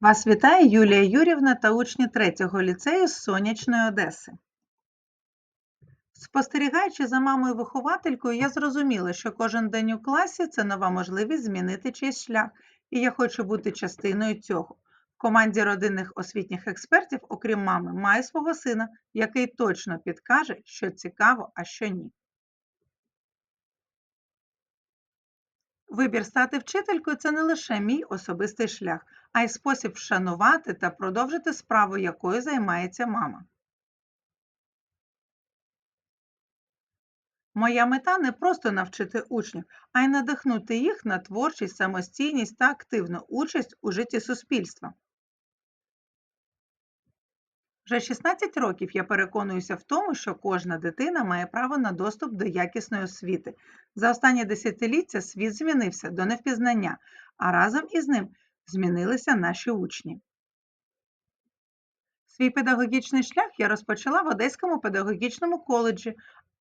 Вас вітає Юлія Юрівна та учні 3-го ліцею з Сонячної Одеси. Спостерігаючи за мамою-вихователькою, я зрозуміла, що кожен день у класі це нова можливість змінити чийсь шлях, і я хочу бути частиною цього. В команді родинних освітніх експертів, окрім мами, маю свого сина, який точно підкаже, що цікаво, а що ні. Вибір стати вчителькою це не лише мій особистий шлях, а й спосіб вшанувати та продовжити справу, якою займається мама. Моя мета не просто навчити учнів, а й надихнути їх на творчість, самостійність та активну участь у житті суспільства. Вже 16 років я переконуюся в тому, що кожна дитина має право на доступ до якісної освіти. За останні десятиліття світ змінився до невпізнання, а разом із ним змінилися наші учні. Свій педагогічний шлях я розпочала в Одеському педагогічному коледжі,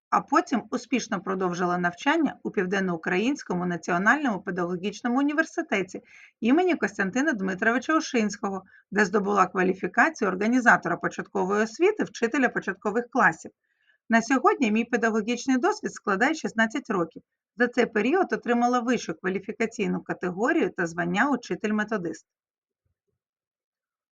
а потім успішно продовжила навчання у Південноукраїнському національному педагогічному університеті імені Костянтина Дмитровича Ушинського, де здобула кваліфікацію організатора початкової освіти, вчителя початкових класів. На сьогодні мій педагогічний досвід складає 16 років. За цей період отримала вищу кваліфікаційну категорію та звання учитель-методист.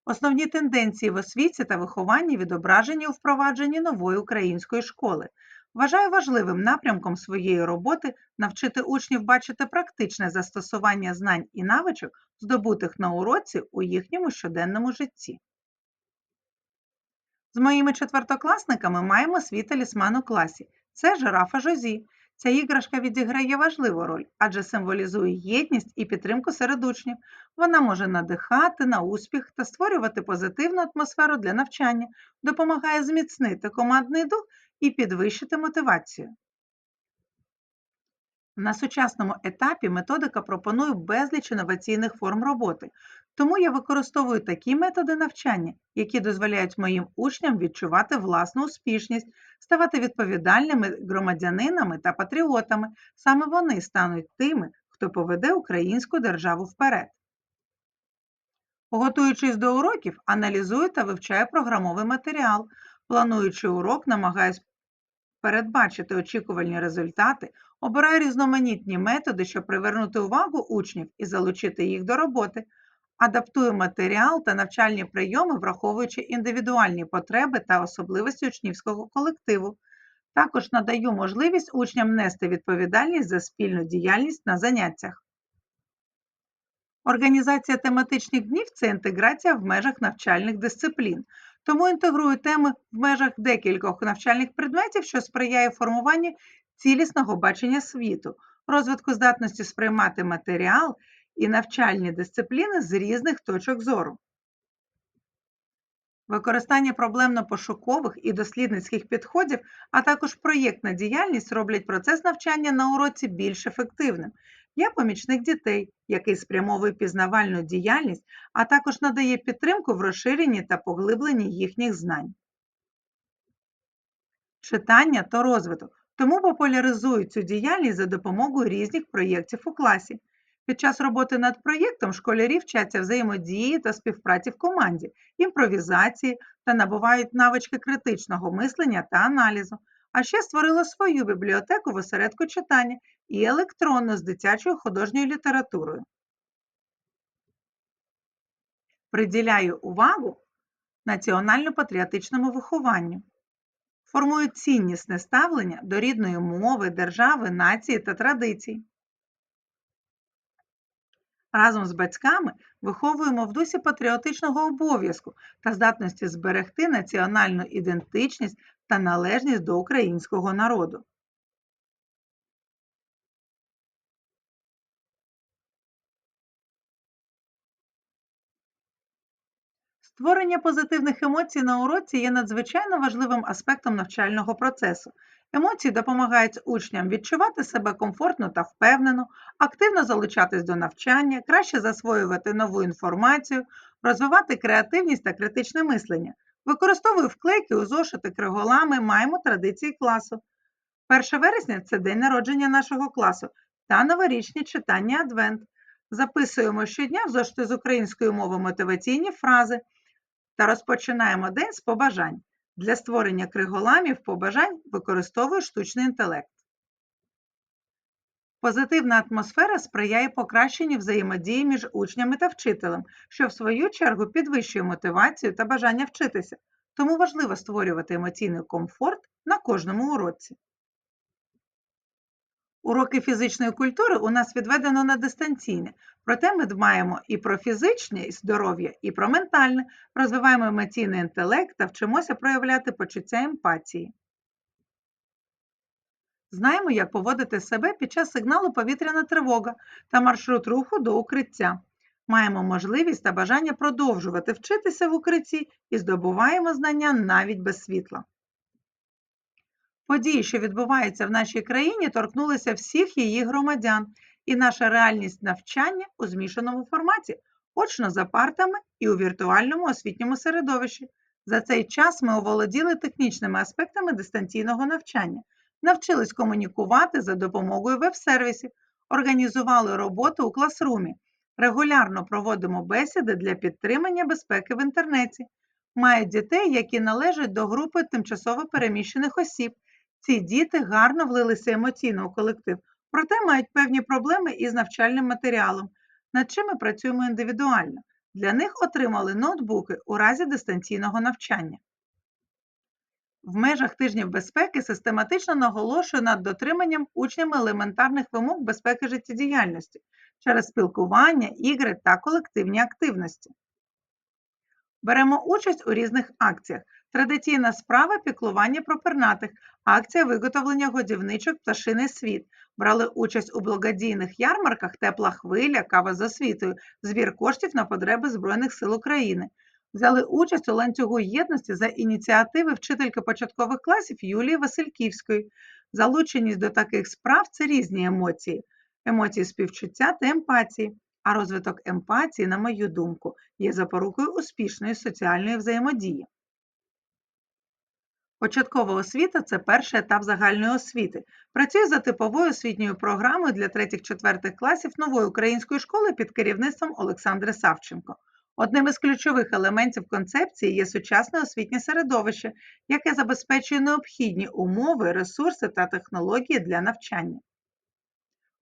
Основні тенденції в освіті та вихованні відображені у впровадженні нової української школи. Вважаю важливим напрямком своєї роботи навчити учнів бачити практичне застосування знань і навичок, здобутих на уроці у їхньому щоденному житті. З моїми четвертокласниками маємо свій талісман у класі. Це жирафа Жозі. Ця іграшка відіграє важливу роль, адже символізує єдність і підтримку серед учнів. Вона може надихати на успіх та створювати позитивну атмосферу для навчання, допомагає зміцнити командний дух і підвищити мотивацію. На сучасному етапі методика пропонує безліч інноваційних форм роботи, тому я використовую такі методи навчання, які дозволяють моїм учням відчувати власну успішність, ставати відповідальними громадянинами та патріотами. Саме вони стануть тими, хто поведе українську державу вперед. Готуючись до уроків, аналізую та вивчаю програмовий матеріал. Плануючи урок, намагаюсь передбачити очікувальні результати, обираю різноманітні методи, щоб привернути увагу учнів і залучити їх до роботи, адаптую матеріал та навчальні прийоми, враховуючи індивідуальні потреби та особливості учнівського колективу. Також надаю можливість учням нести відповідальність за спільну діяльність на заняттях. Організація тематичних днів це інтеграція в межах навчальних дисциплін, тому інтегрую теми в межах декількох навчальних предметів, що сприяє формуванню цілісного бачення світу, розвитку здатності сприймати матеріал і навчальні дисципліни з різних точок зору. Використання проблемно-пошукових і дослідницьких підходів, а також проєктна діяльність роблять процес навчання на уроці більш ефективним. Я помічник дітей, який спрямовує пізнавальну діяльність, а також надає підтримку в розширенні та поглибленні їхніх знань. Читання то розвиток, тому популяризую цю діяльність за допомогою різних проєктів у класі. Під час роботи над проєктом школярі вчаться взаємодії та співпраці в команді, імпровізації та набувають навички критичного мислення та аналізу. А ще створила свою бібліотеку в осередку читання і електронну з дитячою художньою літературою. Приділяю увагу національно-патріотичному вихованню. Формую ціннісне ставлення до рідної мови, держави, нації та традицій. Разом з батьками виховуємо в дусі патріотичного обов'язку та здатності зберегти національну ідентичність та належність до українського народу. Створення позитивних емоцій на уроці є надзвичайно важливим аспектом навчального процесу. Емоції допомагають учням відчувати себе комфортно та впевнено, активно залучатись до навчання, краще засвоювати нову інформацію, розвивати креативність та критичне мислення. Використовую вклейки у зошити криголами, маємо традиції класу. 1 вересня це день народження нашого класу та новорічні читання Адвент. Записуємо щодня в зошити з української мови мотиваційні фрази та розпочинаємо день з побажань. Для створення криголамів побажань використовую штучний інтелект. Позитивна атмосфера сприяє покращенню взаємодії між учнями та вчителем, що в свою чергу підвищує мотивацію та бажання вчитися. Тому важливо створювати емоційний комфорт на кожному уроці. Уроки фізичної культури у нас відведено на дистанційне, проте ми дбаємо і про фізичне і здоров'я, і про ментальне, розвиваємо емоційний інтелект та вчимося проявляти почуття емпатії. Знаємо, як поводити себе під час сигналу повітряна тривога та маршрут руху до укриття. Маємо можливість та бажання продовжувати вчитися в укритті і здобуваємо знання навіть без світла. Події, що відбуваються в нашій країні, торкнулися всіх її громадян, і наша реальність навчання у змішаному форматі, очно за партами і у віртуальному освітньому середовищі. За цей час ми оволоділи технічними аспектами дистанційного навчання, навчились комунікувати за допомогою веб-сервісів, організували роботу у класрумі, регулярно проводимо бесіди для підтримання безпеки в інтернеті, мають дітей, які належать до групи тимчасово переміщених осіб. Ці діти гарно влилися емоційно у колектив, проте мають певні проблеми із навчальним матеріалом, над чим ми працюємо індивідуально. Для них отримали ноутбуки у разі дистанційного навчання. В межах тижнів безпеки систематично наголошую над дотриманням учнями елементарних вимог безпеки життєдіяльності через спілкування, ігри та колективні активності. Беремо участь у різних акціях. Традиційна справа піклування про пернатих, акція виготовлення годівничок Пташиний світ. Брали участь у благодійних ярмарках Тепла хвиля, кава з освітою, збір коштів на потреби Збройних сил України. Взяли участь у ланцюгу єдності за ініціативи вчительки початкових класів Юлії Васильківської. Залученість до таких справ це різні емоції, емоції співчуття та емпатії. А розвиток емпатії, на мою думку, є запорукою успішної соціальної взаємодії. Початкова освіта це перший етап загальної освіти. Працює за типовою освітньою програмою для 3-4 класів нової української школи під керівництвом Олександри Савченко. Одним із ключових елементів концепції є сучасне освітнє середовище, яке забезпечує необхідні умови, ресурси та технології для навчання.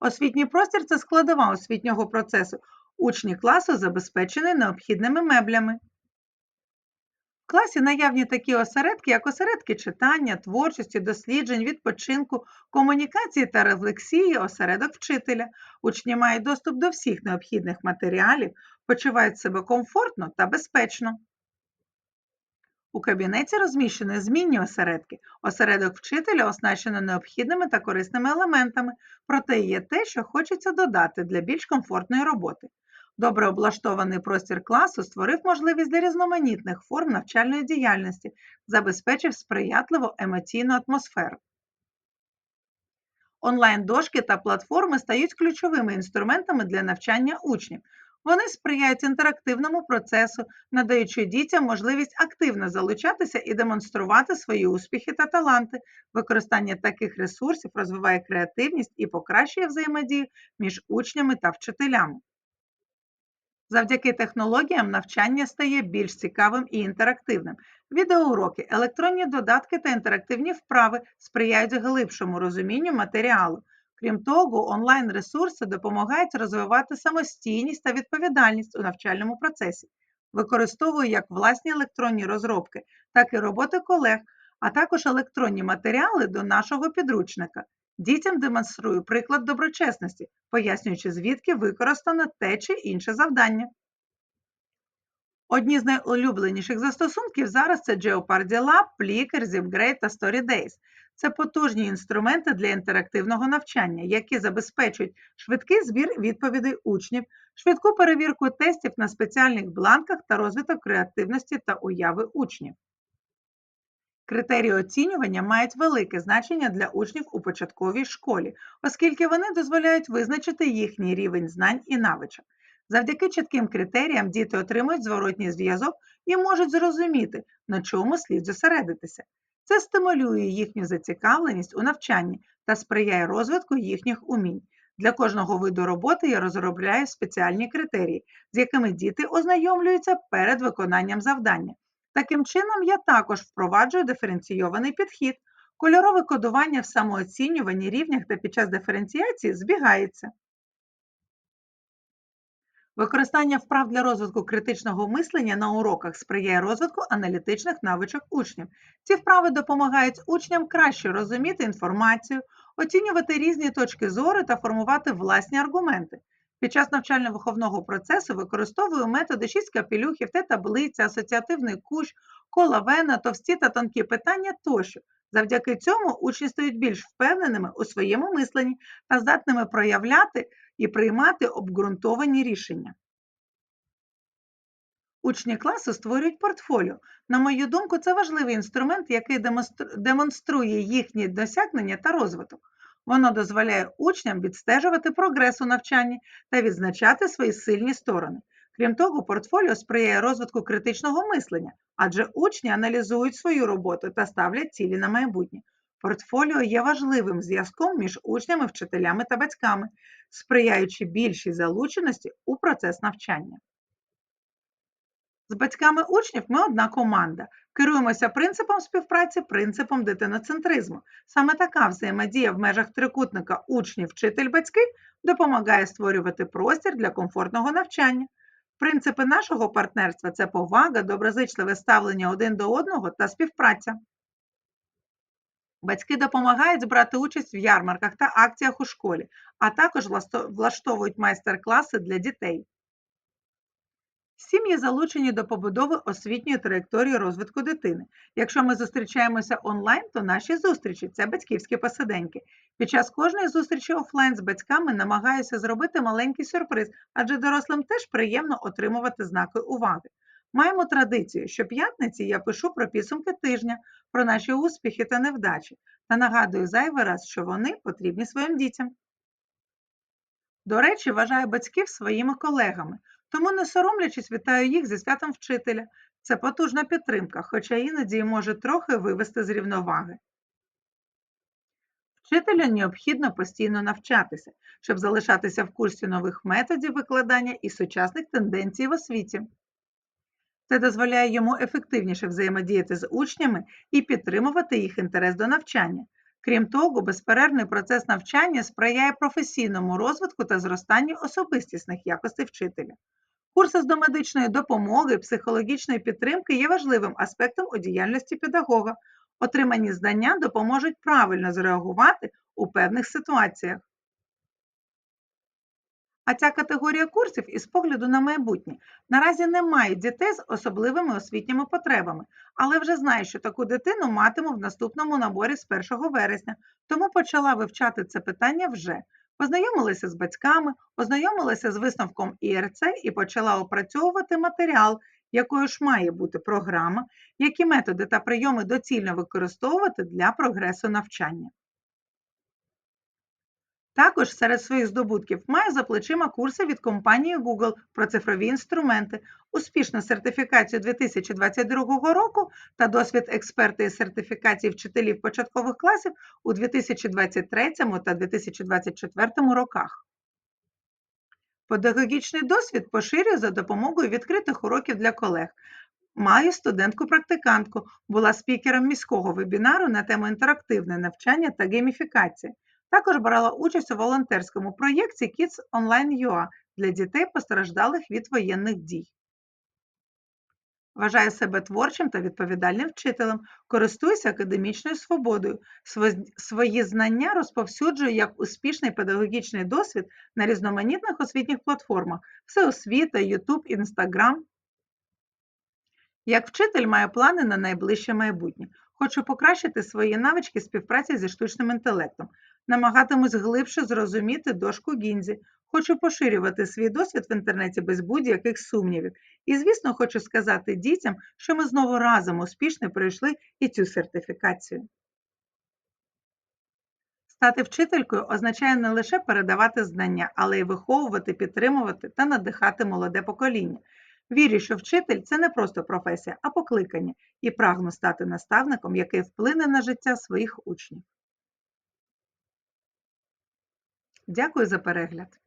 Освітній простір це складова освітнього процесу. Учні класу забезпечені необхідними меблями. В класі наявні такі осередки, як осередки читання, творчості, досліджень, відпочинку, комунікації та рефлексії, осередок вчителя. Учні мають доступ до всіх необхідних матеріалів, почувають себе комфортно та безпечно. У кабінеті розміщені змінні осередки. Осередок вчителя оснащено необхідними та корисними елементами, проте є те, що хочеться додати для більш комфортної роботи. Добре облаштований простір класу створив можливість для різноманітних форм навчальної діяльності, забезпечив сприятливу емоційну атмосферу. Онлайн-дошки та платформи стають ключовими інструментами для навчання учнів. Вони сприяють інтерактивному процесу, надаючи дітям можливість активно залучатися і демонструвати свої успіхи та таланти. Використання таких ресурсів розвиває креативність і покращує взаємодію між учнями та вчителями. Завдяки технологіям навчання стає більш цікавим і інтерактивним. Відеоуроки, електронні додатки та інтерактивні вправи сприяють глибшому розумінню матеріалу. Крім того, онлайн-ресурси допомагають розвивати самостійність та відповідальність у навчальному процесі. Використовую як власні електронні розробки, так і роботи колег, а також електронні матеріали до нашого підручника. Дітям демонструю приклад доброчесності, пояснюючи, звідки використано те чи інше завдання. Одні з найулюбленіших застосунків зараз це Jeopardy Lab, Flickr, ZipGrade та StoryDays. Це потужні інструменти для інтерактивного навчання, які забезпечують швидкий збір відповідей учнів, швидку перевірку тестів на спеціальних бланках та розвиток креативності та уяви учнів. Критерії оцінювання мають велике значення для учнів у початковій школі, оскільки вони дозволяють визначити їхній рівень знань і навичок. Завдяки чітким критеріям діти отримують зворотній зв'язок і можуть зрозуміти, на чому слід зосередитися. Це стимулює їхню зацікавленість у навчанні та сприяє розвитку їхніх умінь. Для кожного виду роботи я розробляю спеціальні критерії, з якими діти ознайомлюються перед виконанням завдання. Таким чином, я також впроваджую диференційований підхід. Кольорове кодування в самооцінюванні рівнях та під час диференціації збігається. Використання вправ для розвитку критичного мислення на уроках сприяє розвитку аналітичних навичок учнів. Ці вправи допомагають учням краще розуміти інформацію, оцінювати різні точки зору та формувати власні аргументи. Під час навчально-виховного процесу використовую методи 6 капелюхів, Т-таблиця, асоціативний кущ, кола вена, товсті та тонкі питання тощо. Завдяки цьому учні стають більш впевненими у своєму мисленні та здатними проявляти і приймати обґрунтовані рішення. Учні класу створюють портфоліо. На мою думку, це важливий інструмент, який демонструє їхні досягнення та розвиток. Воно дозволяє учням відстежувати прогрес у навчанні та відзначати свої сильні сторони. Крім того, портфоліо сприяє розвитку критичного мислення, адже учні аналізують свою роботу та ставлять цілі на майбутнє. Портфоліо є важливим зв'язком між учнями, вчителями та батьками, сприяючи більшій залученості у процес навчання. З батьками учнів ми одна команда. Керуємося принципом співпраці, принципом дитиноцентризму. Саме така взаємодія в межах трикутника учнів, вчитель, батьки допомагає створювати простір для комфортного навчання. Принципи нашого партнерства це повага, доброзичливе ставлення один до одного та співпраця. Батьки допомагають брати участь в ярмарках та акціях у школі, а також влаштовують майстер-класи для дітей. Сім'ї залучені до побудови освітньої траєкторії розвитку дитини. Якщо ми зустрічаємося онлайн, то наші зустрічі це батьківські посиденьки. Під час кожної зустрічі офлайн з батьками намагаюся зробити маленький сюрприз, адже дорослим теж приємно отримувати знаки уваги. Маємо традицію, що п'ятниці я пишу про підсумки тижня, про наші успіхи та невдачі, та нагадую зайвий раз, що вони потрібні своїм дітям. До речі, вважаю батьків своїми колегами, тому не соромлячись, вітаю їх зі святом вчителя. Це потужна підтримка, хоча іноді може трохи вивести з рівноваги. Вчителю необхідно постійно навчатися, щоб залишатися в курсі нових методів викладання і сучасних тенденцій в освіті. Це дозволяє йому ефективніше взаємодіяти з учнями і підтримувати їх інтерес до навчання. Крім того, безперервний процес навчання сприяє професійному розвитку та зростанню особистісних якостей вчителя. Курси з домедичної допомоги, психологічної підтримки є важливим аспектом у діяльності педагога. Отримані знання допоможуть правильно зреагувати у певних ситуаціях. А ця категорія курсів із погляду на майбутнє наразі не має дітей з особливими освітніми потребами, але вже знаю, що таку дитину матиму в наступному наборі з 1 вересня, тому почала вивчати це питання вже. Познайомилася з батьками, ознайомилася з висновком ІРЦ і почала опрацьовувати матеріал, якою ж має бути програма, які методи та прийоми доцільно використовувати для прогресу навчання. Також серед своїх здобутків маю за плечима курси від компанії Google про цифрові інструменти, успішну сертифікацію 2022 року та досвід експерта із сертифікації вчителів початкових класів у 2023 та 2024 роках. Педагогічний досвід поширюю за допомогою відкритих уроків для колег. Маю студентку-практикантку, була спікером міського вебінару на тему інтерактивне навчання та гейміфікація. Також брала участь у волонтерському проєкті Kids Online UA для дітей, постраждалих від воєнних дій. Вважаю себе творчим та відповідальним вчителем, користуюся академічною свободою. Свої знання розповсюджую як успішний педагогічний досвід на різноманітних освітніх платформах Всеосвіта, YouTube, Instagram. Як вчитель маю плани на найближче майбутнє. Хочу покращити свої навички співпраці зі штучним інтелектом. Намагатимусь глибше зрозуміти дошку Гінзі. Хочу поширювати свій досвід в інтернеті без будь-яких сумнівів. І, звісно, хочу сказати дітям, що ми знову разом успішно пройшли і цю сертифікацію. Стати вчителькою означає не лише передавати знання, але й виховувати, підтримувати та надихати молоде покоління. Вірю, що вчитель це не просто професія, а покликання, і прагну стати наставником, який вплине на життя своїх учнів. Дякую за перегляд!